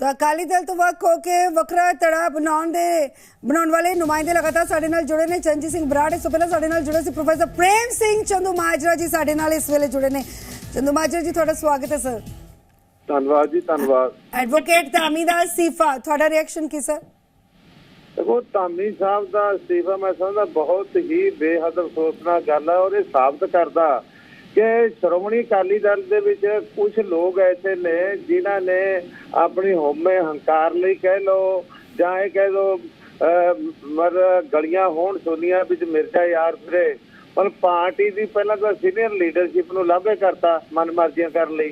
ਤਾਂ ਅਕਾਲੀ ਦਲ ਤੋਂ ਵੱਖ ਹੋ ਕੇ ਵੱਖਰਾ ਧੜਾ ਬਣਾਉਣ ਦੇ ਬਣਾਉਣ ਵਾਲੇ ਨੁਮਾਇੰਦੇ ਲਗਾਤਾਰ ਸਾਡੇ ਨਾਲ ਜੁੜੇ ਨੇ। ਚੰਜੀ ਸਿੰਘ ਬਰਾੜ ਇਸ ਤੋਂ ਪਹਿਲਾਂ ਸਾਡੇ ਨਾਲ ਜੁੜੇ ਸੀ। ਪ੍ਰੋਫੈਸਰ ਪ੍ਰੇਮ ਸਿੰਘ ਚੰਦੂ ਮਾਜਰਾ ਜੀ ਸਾਡੇ ਨਾਲ ਇਸ ਵੇਲੇ ਜੁੜੇ ਨੇ। ਚੰਦੂ ਮਾਜਰਾ ਜੀ ਤੁਹਾਡਾ ਸਵਾਗਤ ਹੈ ਸਰ। ਧੰਨਵਾਦ ਜੀ ਧੰਨਵਾਦ। ਐਡਵੋਕੇਟ ਧਾਮੀ ਦਾ ਸੀਫਾ ਤੁਹਾਡਾ ਰਿਐਕਸ਼ਨ ਕੀ ਸਰ? ਦੇਖੋ ਧਾਮੀ ਸਾਹਿਬ ਦਾ ਅਸਤੀਫਾ ਮੈਂ ਸਮਝਦਾ ਬਹੁਤ ਹੀ ਬੇਹੱਦ ਅਫਸੋਸਨਾਕ ਗੱਲ ਹੈ ਔਰ ਇਹ ਸਾਬਤ ਕਰਦਾ। ਕਿ ਸ਼੍ਰੋਮਣੀ ਅਕਾਲੀ ਦਲ ਦੇ ਵਿੱਚ ਕੁਝ ਲੋਕ ਐਸੇ ਨੇ ਜਿਨ੍ਹਾਂ ਨੇ ਆਪਣੀ ਹਉਮੈ ਹੰਕਾਰ ਲਈ ਕਹਿ ਲੋ ਜਾਂ ਇਹ ਕਹਿ ਲੋ ਮਰ ਗਲੀਆਂ ਹੋਣ ਸੋਨੀਆਂ ਵਿੱਚ ਮਿਰਜ਼ਾ ਯਾਰ ਫਿਰੇ। ਪਰ ਪਾਰਟੀ ਦੀ ਪਹਿਲਾਂ ਤਾਂ ਸੀਨੀਅਰ ਲੀਡਰਸ਼ਿਪ ਨੂੰ ਲਾਭੇ ਕਰਤਾ ਮਨਮਰਜ਼ੀਆਂ ਕਰਨ ਲਈ।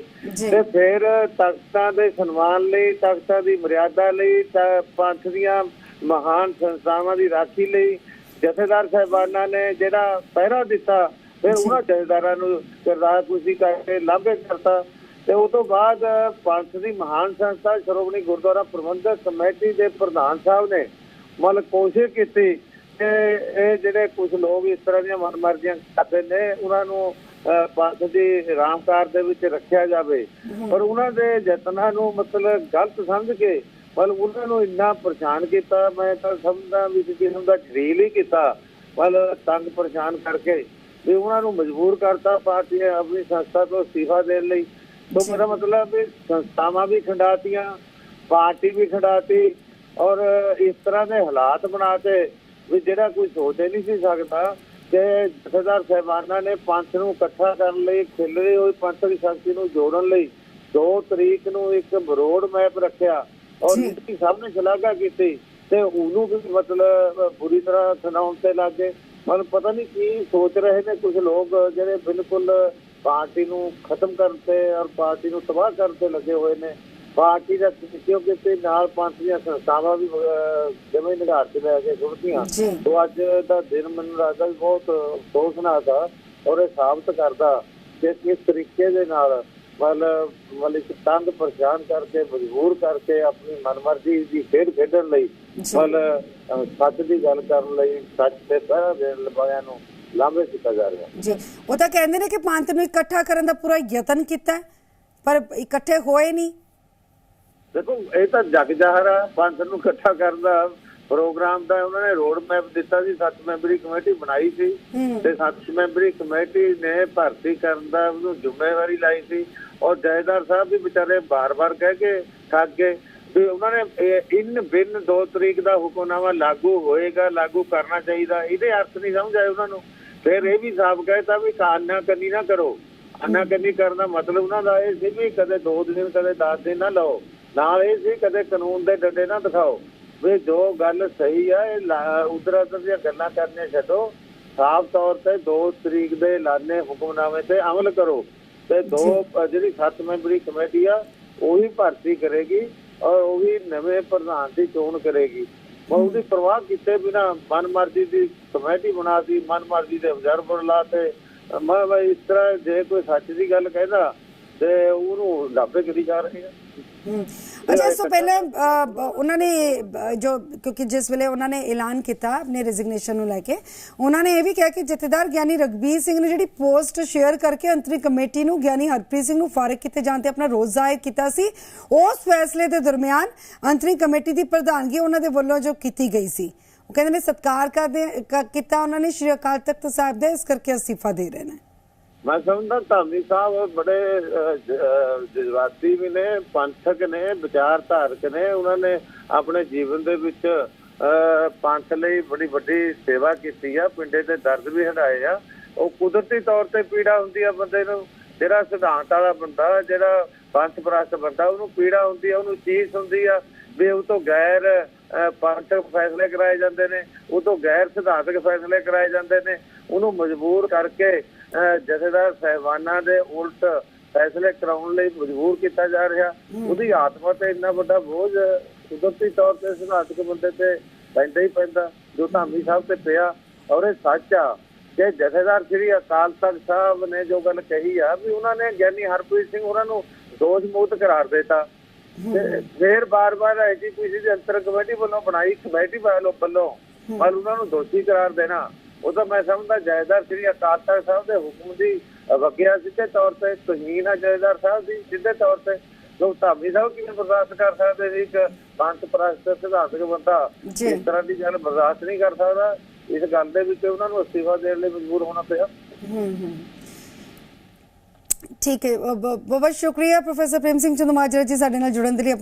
ਤੇ ਫਿਰ ਤਖਤਾਂ ਦੇ ਸਨਮਾਨ ਲਈ ਤਖਤਾਂ ਦੀ ਮਰਿਆਦਾ ਲਈ ਪੰਥ ਦੀਆਂ ਮਹਾਨ ਸੰਸਥਾਵਾਂ ਦੀ ਰਾਖੀ ਲਈ ਜਥੇਦਾਰ ਸਾਹਿਬਾਨਾਂ ਨੇ ਜਿਹੜਾ ਪਹਿਰਾ ਦਿੱਤਾ ਫਿਰ ਉਹਨਾਂ ਜਥੇਦਾਰਾਂ ਨੂੰ ਕਿਰਦਾਰ ਕੁਸ਼ੀ ਕਰਕੇ ਲਾਭੇ ਕਰਤਾ ਤੇ ਉਸ ਤੋਂ ਬਾਅਦ ਪੰਥ ਦੀ ਮਹਾਨ ਸੰਸਥਾ ਸ਼੍ਰੋਮਣੀ ਗੁਰਦੁਆਰਾ ਪ੍ਰਬੰਧਕ ਕਮੇਟੀ ਦੇ ਪ੍ਰਧਾਨ ਸਾਹਿਬ ਨੇ ਮਤਲਬ ਕੋਸ਼ਿਸ਼ ਕੀਤੀ ਕਿ ਇਹ ਜਿਹੜੇ ਕੁਝ ਲੋਕ ਇਸ ਤਰ੍ਹਾਂ ਦੀਆਂ ਮਨਮਰਜ਼ੀਆਂ ਕਰਦੇ ਨੇ ਉਹਨਾਂ ਨੂੰ ਪੰਥ ਦੀ ਰਾਮਕਾਰ ਦੇ ਵਿੱਚ ਰੱਖਿਆ ਜਾਵੇ। ਪਰ ਉਹਨਾਂ ਦੇ ਯਤਨਾਂ ਨੂੰ ਮਤਲਬ ਗਲਤ ਸਮਝ ਕੇ ਮਤਲਬ ਉਹਨਾਂ ਨੂੰ ਇੰਨਾ ਪਰੇਸ਼ਾਨ ਕੀਤਾ ਮੈਂ ਤਾਂ ਸਮਝਦਾ ਵੀ ਕਿਸਮ ਦਾ ਢੀਲ ਹੀ ਕੀਤਾ ਮਤਲਬ ਤੰਗ ਪਰੇਸ਼ਾਨ ਕਰਕੇ। ਵੀ ਉਹਨਾਂ ਨੂੰ ਮਜਬੂਰ ਕਰਤਾ ਪਾਰਟੀ ਨੇ ਆਪਣੀ ਸੰਸਥਾ ਤੋਂ ਅਸਤੀਫਾ ਦੇਣ ਲਈ। ਤੋਂ ਮੇਰਾ ਮਤਲਬ ਵੀ ਸੰਸਥਾਵਾਂ ਵੀ ਖੰਡਾਤੀਆਂ ਪਾਰਟੀ ਵੀ ਖੰਡਾਤੀ ਔਰ ਇਸ ਤਰ੍ਹਾਂ ਦੇ ਹਾਲਾਤ ਬਣਾਤੇ ਵੀ ਜਿਹੜਾ ਕੋਈ ਸੋਚ ਨਹੀਂ ਸੀ ਸਕਦਾ ਕਿ ਜਥੇਦਾਰ ਸਾਹਿਬਾਨਾਂ ਨੇ ਪੰਥ ਨੂੰ ਇਕੱਠਾ ਕਰਨ ਲਈ ਖਿਲਰੇ ਹੋਏ ਪੰਥ ਦੀ ਸ਼ਕਤੀ ਨੂੰ ਜੋੜਨ ਲਈ 2 ਤਰੀਕ ਨੂੰ ਇੱਕ ਰੋਡ ਮੈਪ ਰੱਖਿਆ ਔਰ। ਇਸ ਦੀ ਸਭ ਨੇ ਸ਼ਲਾਘਾ ਕੀਤੀ ਤੇ ਉਹਨੂੰ ਵੀ ਮਤਲਬ ਬੁਰੀ ਤਰ੍ਹਾਂ ਸੁਣਾਉਣ ਤੇ ਲੱਗੇ ਮਤਲਬ ਪਤਾ ਨਹੀਂ ਕੀ ਸੋਚ ਰਹੇ ਨੇ ਕੁਝ ਲੋਕ ਜਿਹੜੇ ਬਿਲਕੁਲ ਪਾਰਟੀ ਨੂੰ ਖਤਮ ਕਰਨ ਤੇ ਔਰ ਪਾਰਟੀ ਨੂੰ ਤਬਾਹ ਕਰਨ ਤੇ ਲੱਗੇ ਹੋਏ ਨੇ। ਪਾਰਟੀ ਦਾ ਕਿਉਂਕਿ ਤੇ ਨਾਲ ਪੰਥ ਦੀਆਂ ਸੰਸਥਾਵਾਂ ਵੀ ਜਿਵੇਂ ਨਿਗਾਰ ਚ ਲੈ ਕੇ ਸੁਣਦੀਆਂ ਤੋਂ ਅੱਜ ਦਾ ਦਿਨ ਮੈਨੂੰ ਲੱਗਦਾ ਵੀ ਬਹੁਤ ਅਫਸੋਸਨਾਕ ਆ ਔਰ ਇਹ ਸਾਬਤ ਕਰਦਾ ਕਿ ਕਿਸ ਤਰੀਕੇ ਦੇ ਨਾਲ ਮਤਲਬ ਮਤਲਬ ਇੱਕ ਤੰਗ ਪਰੇਸ਼ਾਨ ਕਰਕੇ ਮਜਬੂਰ ਕਰਕੇ ਆਪਣੀ ਮਨਮਰਜ਼ੀ ਦੀ ਖੇਡ ਖੇਡਣ ਲਈ ਅਹ, ਸੱਚ ਦੀ ਗੱਲ ਕਰਨ ਲਈ ਸੱਚ ਤੇ ਪਹਿਰਾ ਦੇਣ ਵਾਲਿਆਂ ਨੂੰ ਲਾਂਭੇ ਕੀਤਾ ਜਾ ਰਿਹਾ। ਜੀ। ਉਹ ਤਾਂ ਕਹਿੰਦੇ ਨੇ ਕਿ ਪੰਥ ਨੂੰ ਇਕੱਠਾ ਕਰਨ ਦਾ ਪੂਰਾ ਯਤਨ ਕੀਤਾ ਪਰ ਇਕੱਠੇ ਹੋਏ ਨਹੀਂ। ਦੇਖੋ ਇਹ ਤਾਂ ਜਗ ਜ਼ਾਹਰ ਆ ਪੰਥ ਨੂੰ ਇਕੱਠਾ ਕਰਨ ਦਾ ਪ੍ਰੋਗਰਾਮ ਦਾ ਉਹਨਾਂ ਨੇ ਰੋਡ ਮੈਪ ਦਿੱਤਾ ਸੀ ਸੱਤ ਮੈਂਬਰੀ ਕਮੇਟੀ ਬਣਾਈ ਸੀ। ਤੇ ਸੱਤ ਮੈਂਬਰੀ ਕਮੇਟੀ ਨੇ ਭਰਤੀ ਕਰਨ ਦਾ ਉਹਨੂੰ ਜ਼ਿੰਮੇਵਾਰੀ ਲਾਈ ਸੀ। ਔਰ ਜੈਦਾਰ ਸਾਹਿਬ ਵੀ ਵਿਚਾਰੇ ਬਾਰ-ਬਾਰ ਕਹਿ ਕੇ ਥੱਕ ਗਏ ਵੀ ਉਹਨਾਂ ਨੇ ਇਨ ਬਿਨ 2 ਤਰੀਕ ਦਾ ਹੁਕਮਨਾਮਾ ਲਾਗੂ ਹੋਏਗਾ ਲਾਗੂ ਕਰਨਾ ਚਾਹੀਦਾ। ਇਹਦੇ ਅਰਥ ਨਹੀਂ ਸਮਝ ਆਏ ਉਹਨਾਂ ਨੂੰ। ਫਿਰ ਇਹ ਵੀ ਸਾਫ਼ ਕਹਿਤਾ ਵੀ ਕਾਨਾ ਕੰਨੀ ਨਾ ਕਰੋ। ਆਨਾ ਕੰਨੀ ਕਰਨ ਦਾ ਮਤਲਬ ਉਹਨਾਂ ਦਾ ਇਹ ਸੀ ਵੀ ਕਦੇ 2 ਦਿਨ ਕਦੇ 10 ਦਿਨ ਨਾ ਲਓ। ਨਾਲ ਇਹ ਸੀ ਕਦੇ ਕਾਨੂੰਨ ਦੇ ਡੰਡੇ ਨਾ ਦਿਖਾਓ। ਵੀ ਜੋ ਗੱਲ ਸਹੀ ਆ ਇਹ ਉਧਰ ਉਧਰ ਦੀਆਂ ਗੱਲਾਂ ਕਰਨੀਆਂ ਛੱਡੋ। ਸਾਫ਼ ਤੌਰ ਤੇ 2 ਤਰੀਕ ਦੇ ਐਲਾਨੇ ਹੁਕਮਨਾਮੇ ਤੇ ਅਮਲ ਕਰੋ। ਤੇ ਦੋ ਜਿਹੜੀ ਸੱਤ ਮੈਂਬਰੀ ਕਮੇਟੀ ਆ ਉਹੀ ਭਰਤੀ ਕਰੇਗੀ ਔਰ ਉਹੀ ਨਵੇਂ ਪ੍ਰਧਾਨ ਦੀ ਚੋਣ ਕਰੇਗੀ। ਉਹ ਉਹਦੀ ਪਰਵਾਹ ਕੀਤੇ ਬਿਨਾ ਮਨਮਰਜ਼ੀ ਦੀ ਕਮੇਟੀ ਬਣਾਤੀ ਮਨਮਰਜ਼ੀ ਦੇ ਅਬਜ਼ਰਵਰ ਲਾਤੇ ਮੈਂ ਬਈ ਇਸ ਤਰ੍ਹਾਂ ਜੇ ਕੋਈ ਸੱਚ ਦੀ ਗੱਲ ਕਹਿੰਦਾ ਤੇ ਉਹਨੂੰ ਲਾਭੇ ਕਰੀ ਜਾ ਰਹੇ ਆ। ਅੱਛਾ ਇਸ ਪਹਿਲਾਂ ਉਹਨਾਂ ਨੇ ਜੋ, ਕਿਉਂਕਿ ਜਿਸ ਵੇਲੇ ਉਹਨਾਂ ਨੇ ਐਲਾਨ ਕੀਤਾ ਆਪਣੇ ਰੈਜ਼ਿਗਨੇਸ਼ਨ ਨੂੰ ਲੈ ਕੇ, ਉਹਨਾਂ ਨੇ ਇਹ ਵੀ ਕਿਹਾ ਕਿ ਜਥੇਦਾਰ ਗਿਆਨੀ ਰਗਬੀਰ ਸਿੰਘ ਨੇ ਜਿਹੜੀ ਪੋਸਟ ਸ਼ੇਅਰ ਕਰਕੇ ਅੰਤਰੀ ਕਮੇਟੀ ਨੂੰ ਗਿਆਨੀ ਹਰਪ੍ਰੀਤ ਸਿੰਘ ਨੂੰ ਫਾਰਗ ਕੀਤੇ ਜਾਣ ਤੇ ਆਪਣਾ ਰੋਸ ਜ਼ਾਹਿਰ ਕੀਤਾ ਸੀ, ਉਸ ਫੈਸਲੇ ਦੇ ਦਰਮਿਆਨ ਅੰਤਰੀ ਕਮੇਟੀ ਦੀ ਪ੍ਰਧਾਨਗੀ ਉਹਨਾਂ ਦੇ ਵੱਲੋਂ ਜੋ ਕੀਤੀ ਗਈ ਸੀ। ਉਹ ਕਹਿੰਦੇ ਨੇ ਸਤਿਕਾਰ ਕਰਦੇ ਕੀਤਾ ਉਹਨਾਂ ਨੇ, ਸ਼੍ਰੀ ਅਕਾਲ ਤਖਤ ਸਾਹਿਬ ਦੇ, ਇਸ ਕਰਕੇ ਅਸਤੀਫਾ ਦੇ ਰਹੇ ਨੇ। ਮੈਂ ਸਮਝਦਾ ਧਾਮੀ ਸਾਹਿਬ ਬੜੇ ਜਜ਼ਬਾਤੀ ਵੀ ਨੇ, ਪੰਥਕ ਨੇ, ਵਿਚਾਰਧਾਰਕ ਨੇ। ਉਹਨਾਂ ਨੇ ਆਪਣੇ ਜੀਵਨ ਦੇ ਵਿੱਚ ਪੰਥ ਲਈ ਬੜੀ ਵੱਡੀ ਸੇਵਾ ਕੀਤੀ ਆ। ਪਿੰਡੇ ਦੇ ਦਰਦ ਵੀ ਹਟਾਏ ਆ। ਉਹ ਕੁਦਰਤੀ ਤੌਰ ਤੇ ਪੀੜਾ ਹੁੰਦੀ ਆ ਬੰਦੇ ਨੂੰ। ਜਿਹੜਾ ਸਿਧਾਂਤ ਵਾਲਾ ਬੰਦਾ, ਜਿਹੜਾ ਪੰਥ ਪ੍ਰਸਤ ਬੰਦਾ, ਉਹਨੂੰ ਪੀੜਾ ਹੁੰਦੀ ਆ, ਉਹਨੂੰ ਚੀਜ਼ ਹੁੰਦੀ ਆ। ਵੀ ਉਹ ਤੋਂ ਗੈਰ ਪੰਥਕ ਫੈਸਲੇ ਕਰਾਏ ਜਾਂਦੇ ਨੇ। ਉਹ ਤੋਂ ਗੈਰ ਸਿਧਾਂਤਕ ਫੈਸਲੇ ਕਰਾਏ ਜਾਂਦੇ ਨੇ। ਉਹਨੂੰ ਮਜਬੂਰ ਕਰਕੇ ਜਥੇਦਾਰ ਸਹਿਬਾਨਾਂ ਦੇ ਉਲਟ ਫੈਸਲੇ ਕਰਾਉਣ ਲਈ ਮਜਬੂਰ ਕੀਤਾ ਜਾ ਰਿਹਾ। ਉਹਦੀ ਆਤਮਾ ਤੇ ਇੰਨਾ ਵੱਡਾ ਬੋਝ ਕੁਦਰਤੀ ਤੌਰ ਤੇ ਸਿਧਾਂਤਕ ਬੰਦੇ ਤੇ ਪੈਂਦਾ ਹੀ ਪੈਂਦਾ ਜੋ ਧਾਮੀ ਸਾਹਿਬ ਤੇ ਪਿਆ। ਔਰ ਇਹ ਸੱਚ ਆ ਕਿ ਜਥੇਦਾਰ ਸ੍ਰੀ ਅਕਾਲ ਤਖਤ ਸਾਹਿਬ ਨੇ ਜੋ ਗੱਲ ਕਹੀ ਆ ਵੀ ਉਹਨਾਂ ਨੇ ਗਿਆਨੀ ਹਰਪ੍ਰੀਤ ਸਿੰਘ ਉਹਨਾਂ ਨੂੰ ਦੋਸ਼ ਮੁਕਤ ਕਰਾਰ ਦਿੱਤਾ। ਤੇ ਫਿਰ ਬਾਰ-ਬਾਰ ਐਜੀਪੀਸੀ ਦੇ ਅੰਤਰ ਕਮੇਟੀ ਵੱਲੋਂ ਬਣਾਈ ਕਮੇਟੀ ਵੱਲੋਂ ਵੱਲੋਂ ਪਰ ਉਹਨਾਂ ਨੂੰ ਦੋਸ਼ੀ ਕਰਾਰ ਦੇਣਾ। ਉਹ ਤਾਂ ਮੈਂ ਸਮਝਦਾ ਜਾਇਦਾਰ ਸ੍ਰੀ ਅਕਾਲ ਤਖਤ ਸਾਹਿਬ ਦੇ ਹੁਕਮ ਦੀ ਵਗਿਆ ਸਿੱਧੇ ਤੌਰ ਤੇ ਤੋਹੀਨ ਆ ਜਾਇਦਾਰ ਸਾਹਿਬ ਦੀ ਸਿੱਧੇ ਤੌਰ ਤੇ। ਲੋਕ ਧਾਮੀ ਸਾਹਿਬ ਕਿਵੇਂ ਬਰਦਾਸ਼ਤ ਕਰ ਸਕਦੇ ਸੀ ਇੱਕ ਪੰਥ ਪ੍ਰਸਤ ਸਿਧਾਂਤਕ ਬੰਦਾ। ਇਸ ਤਰ੍ਹਾਂ ਦੀ ਗੱਲ ਬਰਦਾਸ਼ਤ ਨਹੀਂ ਕਰ ਸਕਦਾ। ਇਸ ਗੱਲ ਦੇ ਵਿੱਚ ਉਹਨਾਂ ਨੂੰ ਅਸਤੀਫਾ ਦੇਣ ਲਈ ਮਜਬੂਰ ਹੋਣਾ ਪਿਆ। ਹੂੰ ਹੂੰ। ਠੀਕ ਹੈ। ਬਹੁਤ ਬਹੁਤ ਸ਼ੁਕਰੀਆ ਪ੍ਰੋਫੈਸਰ ਪ੍ਰੇਮ ਸਿੰਘ ਚੰਦੂਮਾਜਰਾ ਜੀ ਸਾਡੇ ਨਾਲ ਜੁੜਨ ਦੇ ਲਈ।